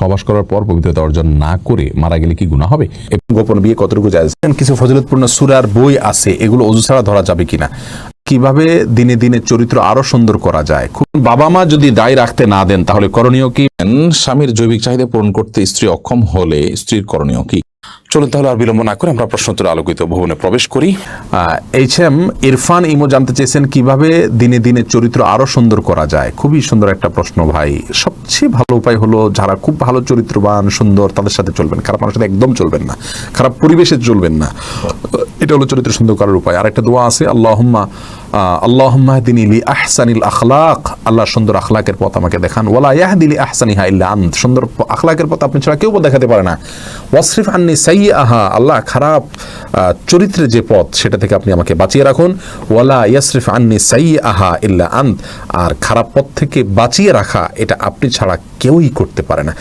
সবাস করার পর পবিত্রতা অর্জন না করে মারা গেলে কি গুণা হবে? গোপন বিয়ে কতটুকু যায় কিছু ফজিলতপূর্ণ সুরার বই আছে এগুলো অজু ছাড়া ধরা যাবে কিনা? কীভাবে দিনে দিনে চরিত্র আরও সুন্দর করা যায়? খুব বাবা মা যদি দায় রাখতে না দেন তাহলে করণীয় কি? স্বামীর জৈবিক চাহিদা পূরণ করতে স্ত্রী অক্ষম হলে স্ত্রীর করণীয় কি? চলুন তাহলে আর বিলম্ব না করে আমরা প্রশ্নোত্তর আলোকিত ভবনে প্রবেশ করি। এইচ এম ইরফান ইমো জানতে চেয়েছেন, কীভাবে দিনে দিনে চরিত্র আরও সুন্দর করা যায়? খুবই সুন্দর একটা প্রশ্ন ভাই। সবচেয়ে ভালো উপায় হলো, যারা খুব ভালো চরিত্রবান, সুন্দর, তাদের সাথে চলবেন। খারাপ মানুষের সাথে একদম চলবেন না। খারাপ পরিবেশে চলবেন না। এটা হলো চরিত্র সুন্দর করার উপায়। আর একটা দোয়া আছে, আল্লাহম্মা আল্লাহম্মা দিনী লি আহসানিল আখলাক। আল্লাহ সুন্দর আখলাকের পথ আমাকে দেখান। ওয়ালা ইয়াহদিলি আহসানিহা ইল্লা আন্ত। সুন্দর আখলাকের পথ আপনি ছাড়া কেউ দেখাতে পারে না। ওয়াসরিফ আন্নি সাই আহা আল্লাহ খারাপ চরিত্রের যে পথ, সেটা থেকে আপনি আমাকে বাঁচিয়ে রাখুন। ওয়ালা ইয়াসরিফ আন্নি সাই আহা ইল্লা আন্ত। আর খারাপ পথ থেকে বাঁচিয়ে রাখা, এটা আপনি ছাড়া কেউই করতে পারে না।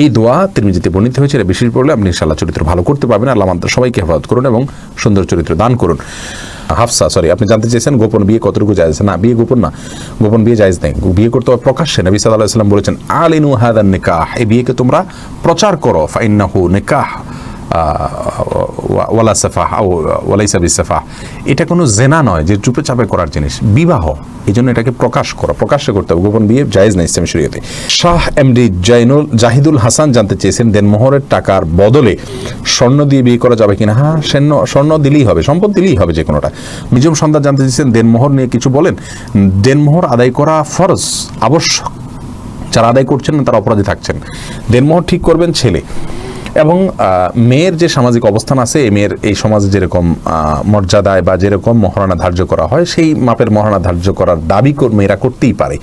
এই দোয়া যেতে বর্ণিত হয়েছে। এটা বিশেষ পড়লে আপনি ইনশাল্লাহ চরিত্র ভালো করতে পারবেন। আল্লাহ আমাদের সবাইকে হেফাজত করুন এবং সুন্দর চরিত্র দান করুন। হাফসা সরি আপনি জানতে চেয়েছেন গোপন বিয়ে কতটুকু যায় না, বিয়ে গোপন না, গোপন বিয়ে যায় নেই। বিয়ে করতে হবে প্রকাশ্যে। নবী সাল্লাহ সাল্লাম বলেছেন, আলিনু হাদান নিকাহ এই বিয়েকে তোমরা প্রচার করো, ফাইন্নাহু নিকাহ। ওয়ালা সাফাহ ওয়ালাইসা বিসাফাহ। এটা কোনো জেনা নয় যে চুপে চাপে করার জিনিস। বিবাহ এই জন্য এটাকে প্রকাশ করো, প্রকাশ্যে করতে হবে। গোপন বিয়ে জায়েজ নেই ইসলামী শরীয়তে। শাহ এমডি জাইনুল, জাহিদুল হাসান জানতে চেয়েছেন দেনমোহরের টাকার বদলে স্বর্ণ দিয়ে বিয়ে করা যাবে কিনা? হ্যাঁ স্বর্ণ স্বর্ণ দিলেই হবে, সম্পদ দিলেই হবে যে কোনোটা নিজম সন্ধ্যা জানতে চেয়েছেন দেনমোহর নিয়ে কিছু বলেন? দেনমোহর আদায় করা ফরজ, আবশ্যক। যারা আদায় করছেন না তারা অপরাধী থাকছেন। দেনমোহর ঠিক করবেন ছেলে। এবং মেয়ের যে সামাজিক অবস্থান আছে মেয়ের এই সমাজে যেরকম মর্যাদায় বা যেরকম মহারণা ধার্য করা হয়, সেই মাপের মহারণা ধার্য করার দাবি মেয়েরা করতেই পারে।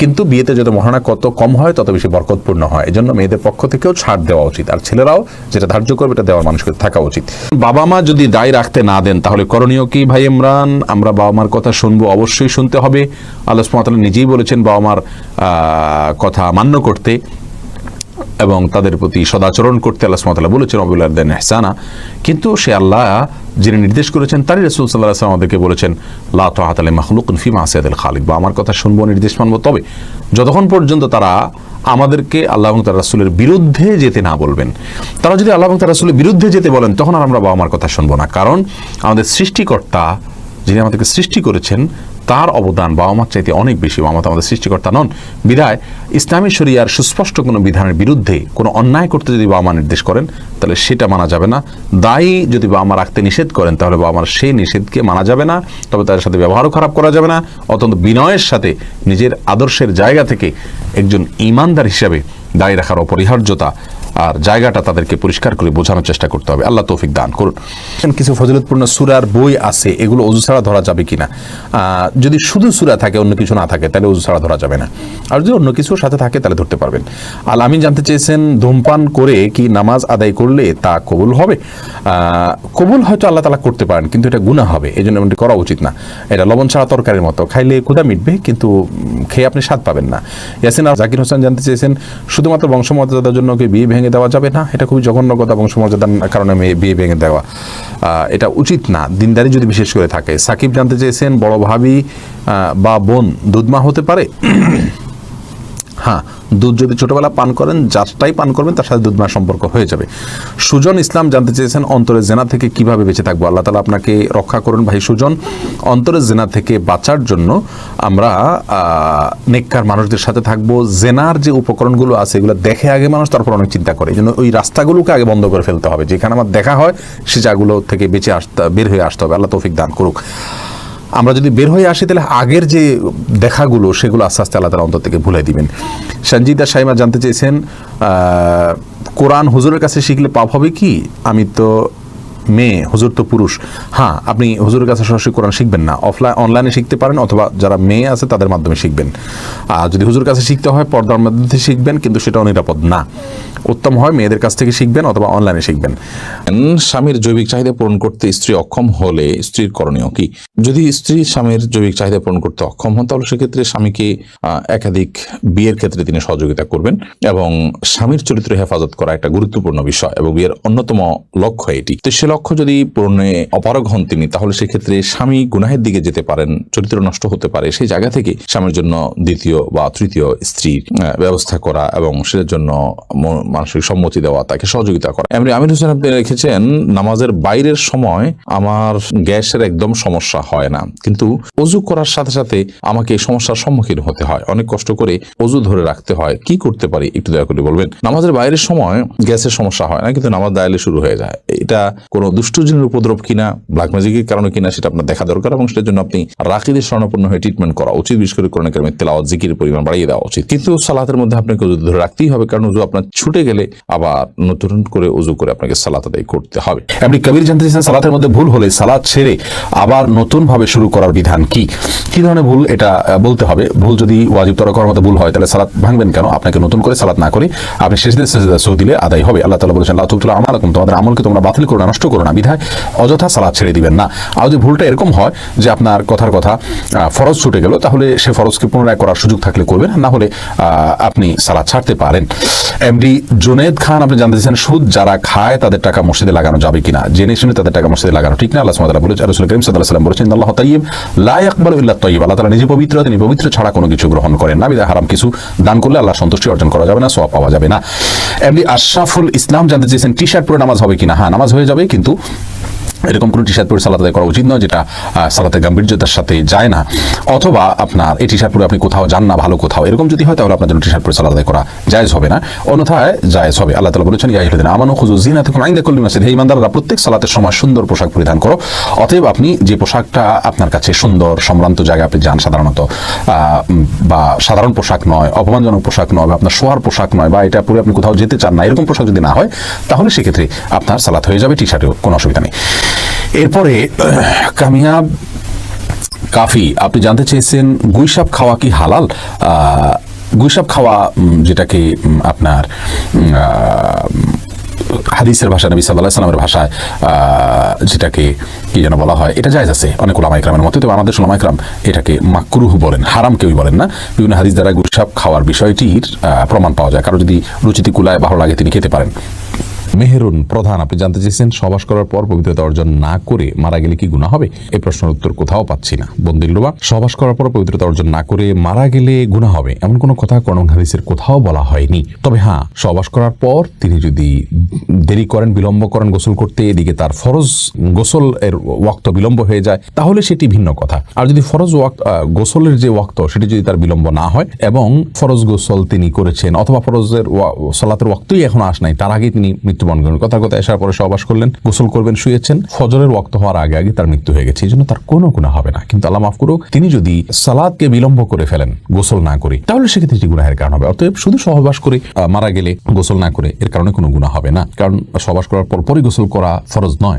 কিন্তু বিয়েতে যত মহারণা কত কম হয়, তত বেশি বরকতপূর্ণ হয়। এজন্য মেয়েদের পক্ষ থেকেও ছাড় দেওয়া উচিত। আর ছেলেরাও যেটা ধার্য করবে, এটা দেওয়ার মানুষকে থাকা উচিত। বাবা মা যদি দায় রাখতে না দেন, তাহলে করণীয় কি ভাই ইমরান? আমরা বাবা মার কথা শুনব, অবশ্যই শুনতে হবে। আল্লাহ নিজেই বলেছেন বাবা মার কথা মান্য করতে। এবং তাদের প্রতি সদাচরণ করতে আল্লাহ সুমতাল্লাহ বলেছেন অবুল্লাহ দেন এহসানা কিন্তু সে আল্লাহ যিনি নির্দেশ করেছেন, তারই রসুল সাল্লাহ আসলাম আমাদেরকে বলেছেন, লা তাহাতালে মাহলুকুন ফি মাসিয়াদুল খালিক। বা, আমার কথা শুনব, নির্দেশ মানবো। তবে যতক্ষণ পর্যন্ত তারা আমাদেরকে আল্লাহ এবং তার রাসুলের বিরুদ্ধে যেতে না বলবেন, তারা যদি আল্লাহ এবং তার রাসুলের বিরুদ্ধে যেতে বলেন, তখন আর আমরা বাবা আমার কথা শুনব না। কারণ আমাদের সৃষ্টিকর্তা যিনি আমাদেরকে সৃষ্টি করেছেন তার অবদান বাবা মার চাইতে অনেক বেশি। বাবা মা আমাদের সৃষ্টিকর্তা নন। বিধায় ইসলামী শরিয়ার সুস্পষ্ট কোনো বিধানের বিরুদ্ধে কোনো অন্যায় করতে যদি বাবা মা নির্দেশ করেন, তাহলে সেটা মানা যাবে না। দায়ী যদি বাবা মা রাখতে নিষেধ করেন, তাহলে বাবা মার সেই নিষেধকে মানা যাবে না। তবে তাদের সাথে ব্যবহারও খারাপ করা যাবে না। অত্যন্ত বিনয়ের সাথে নিজের আদর্শের জায়গা থেকে একজন ইমানদার হিসাবে দায়ী রাখার অপরিহার্যতা আর জায়গাটা তাদেরকে পরিষ্কার করে বোঝানোর চেষ্টা করতে হবে। আল্লাহ তৌফিক দান করুন। কিছু ফজিলতপূর্ণ সুরার বই আছে। এগুলো অজু ছাড়া ধরা যাবে কিনা? আহ, যদি শুধু সুরা থাকে অন্য কিছু না থাকে তাহলে অজু ছাড়া ধরা যাবে না। আর যদি অন্য কিছু সাথে থাকে তাহলে ধরতে পারবেন। আল আমিন জানতে চেয়েছেন ধূমপান করে কি নামাজ আদায় করলে তা কবুল হবে? কবুল হয়তো আল্লাহ তালা করতে পারেন কিন্তু এটা গুণা হবে। এই জন্য এমনটি করা উচিত না। এটা লবণ ছাড়া তরকারির মতো। খাইলে ক্ষুধা মিটবে কিন্তু খেয়ে আপনি স্বাদ পাবেন না। ইয়াসিন আর জাকির হোসেন জানতে চেয়েছেন শুধুমাত্র বংশমর্যাদার জন্য কি বিয়ে ভেঙে দেওয়া যাবে না। এটা খুবই জঘন্য কথা বংশমর্যাদার কারণে বিয়ে ভেঙে দেওয়া। এটা উচিত না। দিনদারি যদি বিশেষ করে থাকে। সাকিব জানতে চেয়েছেন, বড় ভাবি বা বোন দুধমা হতে পারে? হ্যাঁ দুধ যদি ছোটবেলা পান করেন যারটাই পান করবেন, তার সাথে দুধ মায়ের সম্পর্ক হয়ে যাবে। সুজন ইসলাম জানতে চেয়েছেন, অন্তরের জেনা থেকে কীভাবে বেঁচে থাকব? আল্লাহ তালা আপনাকে রক্ষা করুন ভাই সুজন। অন্তরের জেনা থেকে বাঁচার জন্য আমরা নেককার মানুষদের সাথে থাকব। জেনার যে উপকরণগুলো আছে, এগুলো দেখে আগে মানুষ, তারপর অনেক চিন্তা করে। এই জন্য ওই রাস্তাগুলোকে আগে বন্ধ করে ফেলতে হবে। যেখানে আমার দেখা হয়, সে জায়গাগুলো থেকে বেঁচে আসতে, বের হয়ে আসতে হবে। আল্লাহ তৌফিক দান করুক। আমরা যদি বের হয়ে আসি, তাহলে আগের যে দেখাগুলো, সেগুলো আস্তে আস্তে আল্লাহ তালা অন্তর থেকে ভুলে দিবেন। সঞ্জিদা সাইমা জানতে চেয়েছেন কোরআন হুজুরের কাছে শিখলে পাপ হবে কি? আমি তো মেয়ে, হুজুর তো পুরুষ। হ্যাঁ আপনি হুজুরের কাছে সরাসরি কোরআন শিখবেন না। অফলাইন অনলাইনে শিখতে পারেন অথবা যারা মেয়ে আছে তাদের মাধ্যমে শিখবেন। আর যদি হুজুর কাছে শিখতে হয়, পর্দার মাধ্যমে শিখবেন, কিন্তু সেটা নিরাপদ না। উত্তম হয় মেয়েদের কাছ থেকে শিখবেন অথবা অনলাইনে শিখবেন। স্বামীর জৈবিক চাহিদা পূরণ করতে স্ত্রী অক্ষম হলে স্ত্রীর করণীয় কি? যদি স্ত্রী স্বামীর জৈবিক চাহিদা পূরণ করতে অক্ষম হন, তাহলে সেক্ষেত্রে স্বামীকে একাধিক বিয়ের ক্ষেত্রে তিনি সহযোগিতা করবেন এবং স্বামীর চরিত্র হেফাজত করা একটা গুরুত্বপূর্ণ বিষয় এবং বিয়ের অন্যতম লক্ষ্য এটি। তো সে পক্ষ যদি পূরণে অপারগ হন তিনি, তাহলে সেক্ষেত্রে স্বামী গুনাহের দিকে যেতে পারেন, চরিত্র নষ্ট হতে পারে। সেই জায়গা থেকে স্বামীর জন্য দ্বিতীয় বা তৃতীয় স্ত্রীর ব্যবস্থা করা এবং সেটার জন্য মানসিক সম্মতি দেওয়া, তাকে সহযোগিতা করা। এমনি আমির হোসেন আপনি রেখেছেন নামাজের বাইরের সময় আমার গ্যাসের একদম সমস্যা হয় না। কিন্তু অজু করার সাথে সাথে আমাকে সমস্যার সম্মুখীন হতে হয়। অনেক কষ্ট করে অজু ধরে রাখতে হয়। কি করতে পারি? একটু দয়া করে বলবেন? নামাজের বাইরের সময় গ্যাসের সমস্যা হয় না, কিন্তু নামাজ দায়ালে শুরু হয়ে যায়। এটা কোনো দুষ্টজিনের উপদ্রব কিনা ব্ল্যাক ম্যাজিকের কারণে কিনা সেটা আপনার দেখা দরকার এবং সেটার জন্য আপনি রাকিদের স্বর্ণপূর্ণ হয়ে ট্রিটমেন্ট করা উচিত, বিশেষ করে কোরআন কারিমের তেলাওয়াত জিকির পরিমাণ বাড়িয়ে দেওয়া উচিত। কিন্তু সালাতের মধ্যে আপনাকে উজু ধরে রাখতেই হবে, কারণ উজু আপনার ছুটে গেলে আবার নতুন করে উজু করে আপনাকে সালাত আদায় করতে হবে। আপনি কবির জানতে চাইছেন, সালাতের মধ্যে ভুল হলে সালাত ছেড়ে আবার নতুন ভাবে শুরু করার বিধান কি? কি ধরনের ভুল এটা বলতে হবে? ভুল যদি ওয়াজিব তরক করার মতো ভুল হয়, তাহলে সালাত ভাঙবেন কেন? আপনাকে নতুন করে সালাত না করে আপনি শেষ দিন সৌ দিলে আদায় হবে। আল্লাহ তালা বলেছেন আল্লাহ তোমাদের আমলকে তোমরা বাতিল করো নষ্ট করো না, বিধায় অযথা সালাত ছেড়ে দিবেন না। আর যদি ভুলটা এরকম হয় যে আপনার কথার কথা ফরজ ছুটে গেল, তাহলে সে ফরজকে পুনরায় করার সুযোগ থাকলে করবেন না হলে আপনি সালাত ছাড়তে পারেন। এমডি জুনেদ খান, আপনি জানতে চাইছেন, সুদ যারা খায় তাদের টাকা মসজিদে লাগানো যাবে কিনা? জেনে শুনে তাদের টাকা মসজিদে লাগানো ঠিক না, আল্লাহ সুবহানাহু বলেছেন, রাসূল করিম আলাইহি সাল্লাম বলেছেন আল্লাহ তাইয়্যিব লাই ইয়াকবালু ইল্লা তাইয়্যিব। আল্লাহ তাআলা নিজে পবিত্র, তিনি পবিত্র ছাড়া কোনো কিছু গ্রহণ করেন না। বিধায় হারাম কিছু দান করলে আল্লাহ সন্তুষ্টি অর্জন করা যাবে না, সওয়াব পাওয়া যাবে না। এমডি আশরাফুল ইসলাম জানতে চেয়েছেন টি শার্ট পরে নামাজ হবে কিনা? হ্যাঁ নামাজ হয়ে যাবে কিন্তু এরকম কোনো টি শার্ট পরে সালাত আদায় করা উচিত নয়, যেটা সালাতের গাম্ভীর্যতার সাথে যায় না। অথবা আপনার এই টি শার্ট পরে আপনি কোথাও যান না, ভালো কোথাও। এরকম যদি হয়, তাহলে আপনার জন্য টি শার্ট পরে সালাত আদায় করা জায়েজ হবে না। অন্যথায় জায়েজ হবে। আল্লাহ তালা বলেছেন, ইয়া ইহুদিন আমানু খুজু জিনাতাকুম ইনদা কুল্লি মাসজিদ। হে ইমানদাররা প্রত্যেক সালাতের সময় সুন্দর পোশাক পরিধান করো। অতএব আপনি যে পোশাকটা আপনার কাছে সুন্দর, সম্ভ্রান্ত জায়গায় আপনি যান, সাধারণত বা সাধারণ পোশাক নয়, অপমানজনক পোশাক নয়, বা আপনার শোয়ার পোশাক নয়, বা এটা পরে আপনি কোথাও যেতে চান না, এরকম পোশাক যদি না হয়, তাহলে সেক্ষেত্রে আপনার সালাত হয়ে যাবে টি শার্টেও কোনো অসুবিধা নেই। এরপরে কামিয়াব কাফি, আপনি জানতে চেয়েছেন গুইসাপ খাওয়া কি হালাল? গুইসাপ খাওয়া যেটাকে আপনার হাদিসের ভাষা নবী সাল্লাহ সাল্লামের ভাষায় যেটাকে, কি যেন বলা হয়, এটা জায়জ আছে অনেক ওলামাইকরামের মতো, তবে আমাদের ওলামাইকরাম এটাকে মাকরুহ বলেন, হারাম কেউই বলেন না। বিভিন্ন হাদিস দ্বারা গুসাপ খাওয়ার বিষয়টির প্রমাণ পাওয়া যায়। কারও যদি রুচিতি কুলায়, ভালো লাগে, তিনি খেতে পারেন। মেহেরুন প্রধান। আপনি জানতে চেয়েছেন সবাস করার পর পবিত্রতা অর্জন না করে মারা গেলে কি গুণা হবে? এই প্রশ্নের উত্তর কোথাও পাচ্ছি না। বন্দিল্লুবা সবাস করার পর পবিত্রতা অর্জন না করে মারা গেলে গুণা হবে। এমন কোনো কথা করণ হাদিসের কোথাও বলা হয়নি। তবে হ্যাঁ সবাস করার পর তিনি যদি দেরি করেন, বিলম্ব করেন, গোসল করতে, এদিকে তার ফরজ গোসল এর ওয়াক্ত বিলম্ব হয়ে যায়, তাহলে সেটি ভিন্ন কথা। আর যদি ফরজ ওয়াক্ত গোসলের যে ওয়াক্ত, সেটি যদি তার বিলম্ব না হয়, এবং ফরজ গোসল তিনি করেছেন, অথবা ফরজের সালাতের ওয়াক্তই এখন আস নাই, তার আগে তিনি মৃত্যুবরণ করেন। কথার কথা আসার পরে সহবাস করলেন, গোসল করবেন, শুয়েছেন। ফজরের ওয়াক্ত হওয়ার আগে আগে তার মৃত্যু হয়ে গেছে এই জন্য তার কোনো গুণা হবে না। কিন্তু আল্লাহ মাফ করো তিনি যদি সালাদকে বিলম্ব করে ফেলেন, গোসল না করে, তাহলে সেক্ষেত্রে এটি গুনাহের কারণ হবে। অতএব শুধু সহবাস করে মারা গেলে গোসল না করে, এর কারণে কোনো গুণা হবে না। কারণ সহবাস করার পর পরই গোসল করা ফরজ নয়।